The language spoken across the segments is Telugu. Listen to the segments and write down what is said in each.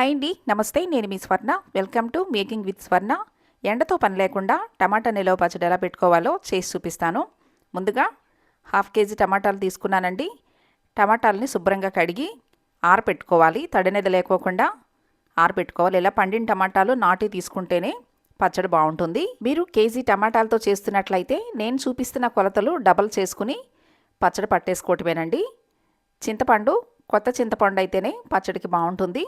హాయ్ అండి. నమస్తే నేను మీ Swarna. Welcome to making with Swarna. ఎండతో పని లేకుండా టమాటా నిలవ పచ్చడి ఎలా పెట్టుకోవాలో చేసి చూపిస్తాను. ముందుగా హాఫ్ కేజీ టమాటాలు తీసుకున్నానండి. టమాటాలని శుభ్రంగా కడిగి ఆరపెట్టుకోవాలి. తడినది లేకోకుండా ఆరపెట్టుకోవాలి. ఇలా పండిన టమాటాలు నాటి తీసుకుంటేనే పచ్చడి బాగుంటుంది. మీరు కేజీ టమాటాలతో చేస్తున్నట్లయితే నేను చూపిస్తున్న కొలతలు డబల్ చేసుకుని పచ్చడి పట్టేసుకోవటమేనండి. చింతపండు కొత్త చింతపండు అయితేనే పచ్చడికి బాగుంటుంది.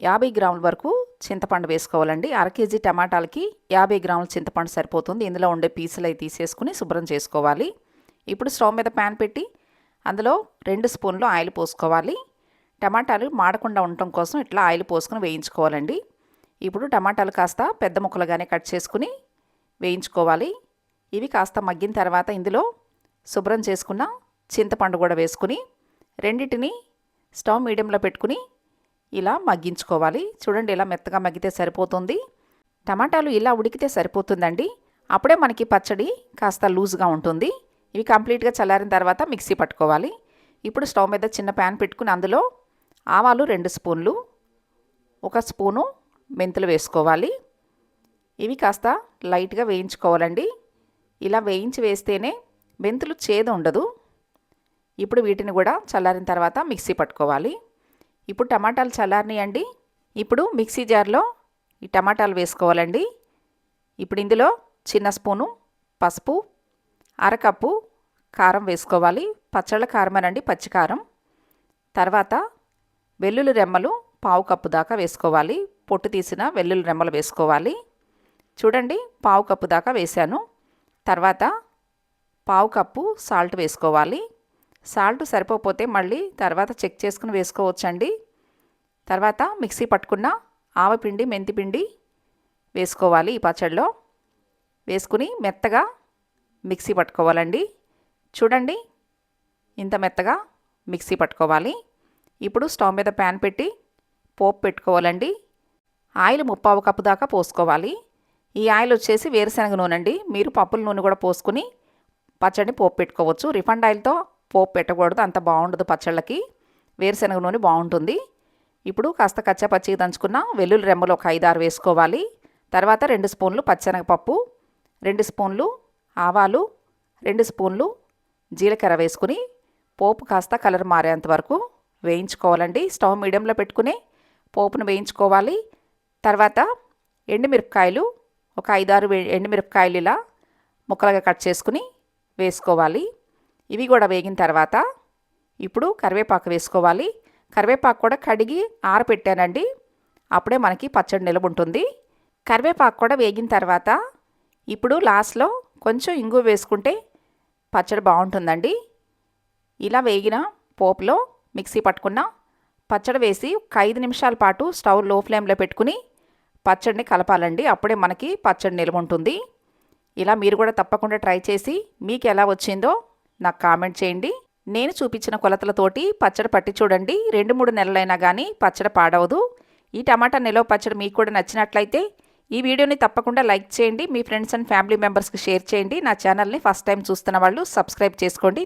యాభై గ్రాముల వరకు చింతపండు వేసుకోవాలండి. అర కేజీ టమాటాలకి యాభై గ్రాముల చింతపండు సరిపోతుంది. ఇందులో ఉండే పీసులు అవి తీసేసుకుని శుభ్రం చేసుకోవాలి. ఇప్పుడు స్టవ్ మీద ప్యాన్ పెట్టి అందులో రెండు స్పూన్లు ఆయిల్ పోసుకోవాలి. టమాటాలు మాడకుండా ఉండటం కోసం ఇట్లా ఆయిల్ పోసుకుని వేయించుకోవాలండి. ఇప్పుడు టమాటాలు కాస్త పెద్ద ముక్కలుగానే కట్ చేసుకుని వేయించుకోవాలి. ఇవి కాస్త మగ్గిన తర్వాత ఇందులో శుభ్రం చేసుకున్న చింతపండు కూడా వేసుకుని రెండింటిని స్టవ్ మీడియంలో పెట్టుకుని ఇలా మగ్గించుకోవాలి. చూడండి ఇలా మెత్తగా మగ్గితే సరిపోతుంది. టమాటాలు ఇలా ఉడికితే సరిపోతుందండి. అప్పుడే మనకి పచ్చడి కాస్త లూజ్గా ఉంటుంది. ఇవి కంప్లీట్గా చల్లారిన తర్వాత మిక్సీ పట్టుకోవాలి. ఇప్పుడు స్టవ్ మీద చిన్న ప్యాన్ పెట్టుకుని అందులో ఆవాలు రెండు స్పూన్లు ఒక స్పూను మెంతులు వేసుకోవాలి. ఇవి కాస్త లైట్గా వేయించుకోవాలండి. ఇలా వేయించి వేస్తేనే మెంతులు చేదు ఉండదు. ఇప్పుడు వీటిని కూడా చల్లారిన తర్వాత మిక్సీ పట్టుకోవాలి. ఇప్పుడు టమాటాలు చల్లారినాయండి. ఇప్పుడు మిక్సీ జార్లో ఈ టమాటాలు వేసుకోవాలండి. ఇప్పుడు ఇందులో చిన్న స్పూను పసుపు అరకప్పు కారం వేసుకోవాలి. పచ్చళ్ళ కారమేనండి పచ్చికారం. తర్వాత వెల్లుల్లి రెమ్మలు పావు కప్పు దాకా వేసుకోవాలి. పొట్టు తీసిన వెల్లుల్లి రెమ్మలు వేసుకోవాలి. చూడండి పావు కప్పు దాకా వేశాను. తర్వాత పావు కప్పు సాల్ట్ వేసుకోవాలి. సాల్ట్ సరిపోతే మళ్ళీ తర్వాత చెక్ చేసుకుని వేసుకోవచ్చండి. తర్వాత మిక్సీ పట్టుకున్న ఆవపిండి మెంతిపిండి వేసుకోవాలి ఈ పచ్చడిలో. వేసుకుని మెత్తగా మిక్సీ పట్టుకోవాలండి. చూడండి ఇంత మెత్తగా మిక్సీ పట్టుకోవాలి. ఇప్పుడు స్టవ్ మీద ప్యాన్ పెట్టి పోపు పెట్టుకోవాలండి. ఆయిల్ ముప్పావు కప్పు దాకా పోసుకోవాలి. ఈ ఆయిల్ వచ్చేసి వేరుశనగ నూనె అండి మీరు పప్పుల నూనె కూడా పోసుకుని పచ్చడిని పోపు పెట్టుకోవచ్చు. రిఫండ్ ఆయిల్తో పోపు పెట్టకూడదు అంత బాగుండదు పచ్చళ్ళకి. వేరుశనగ నూనె బాగుంటుంది. ఇప్పుడు కాస్త కచ్చాపచ్చిగా దంచుకున్న వెల్లుల్లి రెమ్మలు ఒక ఐదారు వేసుకోవాలి. తర్వాత రెండు స్పూన్లు పచ్చెనగపప్పు రెండు స్పూన్లు ఆవాలు రెండు స్పూన్లు జీలకర్ర వేసుకుని పోపు కాస్త కలర్ మారేంత వరకు వేయించుకోవాలండి. స్టవ్ మీడియంలో పెట్టుకుని పోపును వేయించుకోవాలి. తర్వాత ఎండుమిరపకాయలు ఒక ఐదారు ఎండుమిరపకాయలు ఇలా ముక్కలుగా కట్ చేసుకుని వేసుకోవాలి. ఇవి కూడా వేగిన తర్వాత ఇప్పుడు కరివేపాకు వేసుకోవాలి. కరివేపాకు కూడా కడిగి ఆరపెట్టానండి. అప్పుడే మనకి పచ్చడి నిలబ ఉంటుంది. కరివేపాకు కూడా వేగిన తర్వాత ఇప్పుడు లాస్ట్లో కొంచెం ఇంగు వేసుకుంటే పచ్చడి బాగుంటుందండి. ఇలా వేగిన పోపులో మిక్సీ పట్టుకున్న పచ్చడి వేసి ఒక ఐదు నిమిషాల పాటు స్టవ్లో ఫ్లేమ్లో పెట్టుకుని పచ్చడిని కలపాలండి. అప్పుడే మనకి పచ్చడి నిల్వ ఉంటుంది. ఇలా మీరు కూడా తప్పకుండా ట్రై చేసి మీకు ఎలా వచ్చిందో నాకు కామెంట్ చేయండి. నేను చూపించిన కొలతలతోటి పచ్చడి పట్టి చూడండి. రెండు మూడు నెలలైనా కానీ పచ్చడి పాడవదు. ఈ టమాటా నిలవ పచ్చడి మీకు కూడా నచ్చినట్లయితే ఈ వీడియోని తప్పకుండా లైక్ చేయండి. మీ ఫ్రెండ్స్ అండ్ ఫ్యామిలీ మెంబర్స్కి షేర్ చేయండి. నా ఛానల్ని ఫస్ట్ టైం చూస్తున్న వాళ్ళు సబ్స్క్రైబ్ చేసుకోండి.